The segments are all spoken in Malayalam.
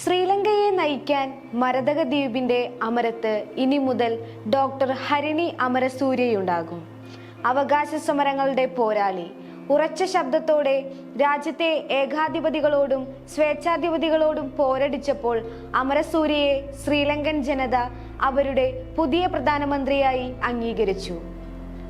ശ്രീലങ്കയെ നയിക്കാൻ മരതക ദ്വീപിന്റെ അമരത്ത് ഇനി മുതൽ ഡോക്ടർ ഹരിണി അമരസൂര്യയുണ്ടാകും. അവകാശ സമരങ്ങളുടെ പോരാളി ഉറച്ച ശബ്ദത്തോടെ രാജ്യത്തെ ഏകാധിപതികളോടും സ്വേച്ഛാധിപതികളോടും പോരടിച്ചപ്പോൾ അമരസൂര്യയെ ശ്രീലങ്കൻ ജനത അവരുടെ പുതിയ പ്രധാനമന്ത്രിയായി അംഗീകരിച്ചു.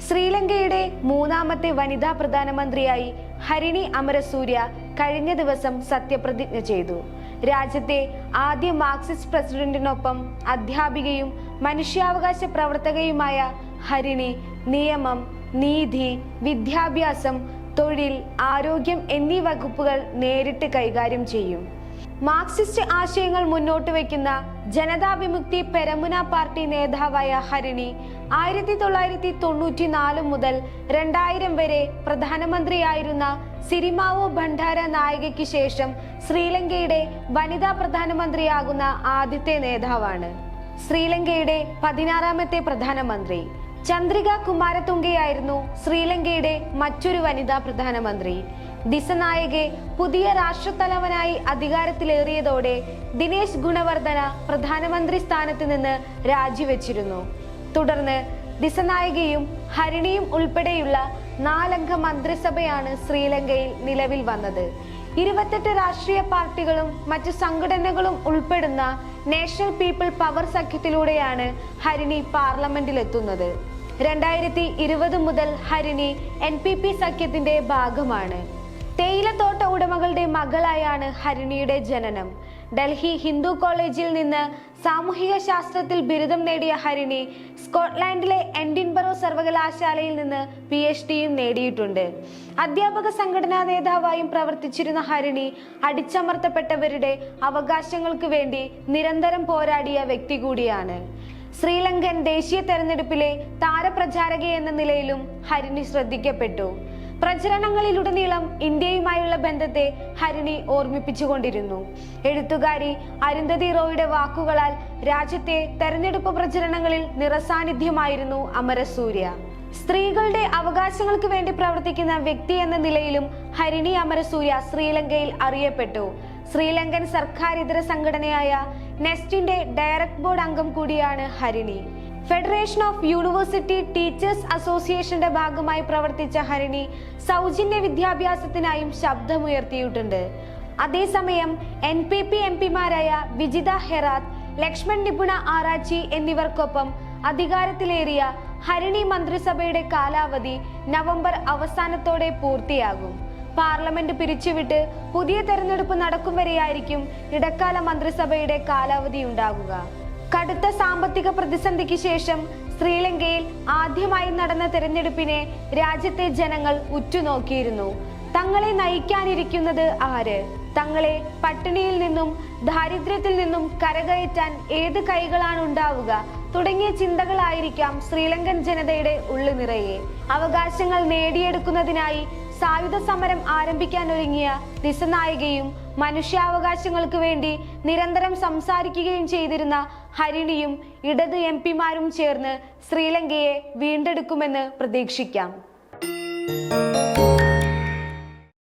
ശ്രീലങ്കയുടെ മൂന്നാമത്തെ വനിതാ പ്രധാനമന്ത്രിയായി ഹരിണി അമരസൂര്യ കഴിഞ്ഞ ദിവസം സത്യപ്രതിജ്ഞ ചെയ്തു. രാജ്യത്തെ ആദ്യ മാർക്സിസ്റ്റ് പ്രസിഡന്റിനൊപ്പം അധ്യാപികയും മനുഷ്യാവകാശ പ്രവർത്തകയുമായ ഹരിണി നിയമം നീതി വിദ്യാഭ്യാസം തൊഴിൽ ആരോഗ്യം എന്നീ വകുപ്പുകൾ നേരിട്ട് കൈകാര്യം ചെയ്യും. മാർക്സിസ്റ്റ് ആശയങ്ങൾ മുന്നോട്ട് വയ്ക്കുന്ന ജനതാ വിമുക്തി പെരമുന പാർട്ടി നേതാവായ ഹരിണി ആയിരത്തി തൊള്ളായിരത്തി തൊണ്ണൂറ്റി നാല് മുതൽ രണ്ടായിരം വരെ പ്രധാനമന്ത്രിയായിരുന്ന സിരിമാവോ ഭണ്ഡാര നായികയ്ക്ക് ശേഷം ശ്രീലങ്കയുടെ വനിതാ പ്രധാനമന്ത്രിയാകുന്ന ആദ്യത്തെ നേതാവാണ്. ശ്രീലങ്കയുടെ പതിനാറാമത്തെ പ്രധാനമന്ത്രി. ചന്ദ്രിക കുമാരതുംഗയായിരുന്നു ശ്രീലങ്കയുടെ മറ്റൊരു വനിതാ പ്രധാനമന്ത്രി. ദിസനായകെ പുതിയ രാഷ്ട്രത്തലവനായി അധികാരത്തിലേറിയതോടെ ദിനേശ് ഗുണവർദ്ധന പ്രധാനമന്ത്രി സ്ഥാനത്ത് നിന്ന് രാജിവെച്ചിരുന്നു. തുടർന്ന് ദിസനായകയും ഹരിണിയും ഉൾപ്പെടെയുള്ള നാലംഗ മന്ത്രിസഭയാണ് ശ്രീലങ്കയിൽ നിലവിൽ വന്നത്. ഇരുപത്തെട്ട് രാഷ്ട്രീയ പാർട്ടികളും മറ്റു സംഘടനകളും ഉൾപ്പെടുന്ന നാഷണൽ പീപ്പിൾ പവർ സഖ്യത്തിലൂടെയാണ് ഹരിണി പാർലമെന്റിലെത്തുന്നത്. രണ്ടായിരത്തി ഇരുപത് മുതൽ ഹരിണി എൻ പി പി സഖ്യത്തിന്റെ ഭാഗമാണ്. തേയിലത്തോട്ട ഉടമകളുടെ മകളായാണ് ഹരിണിയുടെ ജനനം. ഡൽഹി ഹിന്ദു കോളേജിൽ നിന്ന് സാമൂഹിക ശാസ്ത്രത്തിൽ ബിരുദം നേടിയ ഹരിണി സ്കോട്ട്ലാൻഡിലെ എൻഡിൻബറോ സർവകലാശാലയിൽ നിന്ന് പി എച്ച് ഡിയും നേടിയിട്ടുണ്ട്. അധ്യാപക സംഘടനാ നേതാവായും പ്രവർത്തിച്ചിരുന്ന ഹരിണി അടിച്ചമർത്തപ്പെട്ടവരുടെ അവകാശങ്ങൾക്ക് വേണ്ടി നിരന്തരം പോരാടിയ വ്യക്തി കൂടിയാണ്. ശ്രീലങ്കൻ ദേശീയ തെരഞ്ഞെടുപ്പിലെ താരപ്രചാരക എന്ന നിലയിലും ഹരിണി ശ്രദ്ധിക്കപ്പെട്ടു. പ്രചരണങ്ങളിലുടനീളം ഇന്ത്യയുമായുള്ള ബന്ധത്തെ ഹരിണി ഓർമ്മിപ്പിച്ചുകൊണ്ടിരുന്നു. എഴുത്തുകാരി അരുന്ധതി റോയുടെ വാക്കുകളാൽ രാജ്യത്തെ തെരഞ്ഞെടുപ്പ് പ്രചരണങ്ങളിൽ നിറസാന്നിധ്യമായിരുന്നു അമരസൂര്യ. സ്ത്രീകളുടെ അവകാശങ്ങൾക്ക് വേണ്ടി പ്രവർത്തിക്കുന്ന വ്യക്തി എന്ന നിലയിലും ഹരിണി അമരസൂര്യ ശ്രീലങ്കയിൽ അറിയപ്പെട്ടു. ശ്രീലങ്കൻ സർക്കാർ സർക്കാരിതര സംഘടനയായ നെസ്റ്റിന്റെ ഡയറക്ട് ബോർഡ് അംഗം കൂടിയാണ് Harini. Federation of university teachers അസോസിയേഷന്റെ ഭാഗമായി പ്രവർത്തിച്ച ഹരിണി സൗജന്യ വിദ്യാഭ്യാസത്തിനായും ശബ്ദമുയർത്തിയിട്ടുണ്ട്. അതേസമയം എൻ പി പി എം പിമാരായ വിജിത ഹെറാത്ത് ലക്ഷ്മൺ നിപുണ ആറാച്ചി എന്നിവർക്കൊപ്പം അധികാരത്തിലേറിയ ഹരിണി മന്ത്രിസഭയുടെ കാലാവധി നവംബർ അവസാനത്തോടെ പൂർത്തിയാകും. പാർലമെന്റ് പിരിച്ചുവിട്ട് പുതിയ തെരഞ്ഞെടുപ്പ് നടക്കും വരെയായിരിക്കും ഇടക്കാല മന്ത്രിസഭയുടെ കാലാവധി ഉണ്ടാകുക. കടുത്ത സാമ്പത്തിക പ്രതിസന്ധിക്ക് ശേഷം ശ്രീലങ്കയിൽ ആദ്യമായി നടന്ന തെരഞ്ഞെടുപ്പിനെ രാജ്യത്തെ ജനങ്ങൾ ഉറ്റുനോക്കിയിരുന്നു. തങ്ങളെ നയിക്കാനിരിക്കുന്നത് ആര്? തങ്ങളെ പട്ടിണിയിൽ നിന്നും ദാരിദ്ര്യത്തിൽ നിന്നും കരകയറ്റാൻ ഏത് കൈകളാണ് ഉണ്ടാവുക? തുടങ്ങിയ ചിന്തകളായിരിക്കാം ശ്രീലങ്കൻ ജനതയുടെ ഉള്ളു നിറയെ. അവകാശങ്ങൾ നേടിയെടുക്കുന്നതിനായി സായുധ സമരം ആരംഭിക്കാൻ ഒരുങ്ങിയ ദിശനായികയും മനുഷ്യാവകാശങ്ങൾക്ക് വേണ്ടി നിരന്തരം സംസാരിക്കുകയും ചെയ്തിരുന്ന ഹരിണിയും ഇടത് എം പിമാരും ചേർന്ന് ശ്രീലങ്കയെ വീണ്ടെടുക്കുമെന്ന് പ്രതീക്ഷിക്കാം.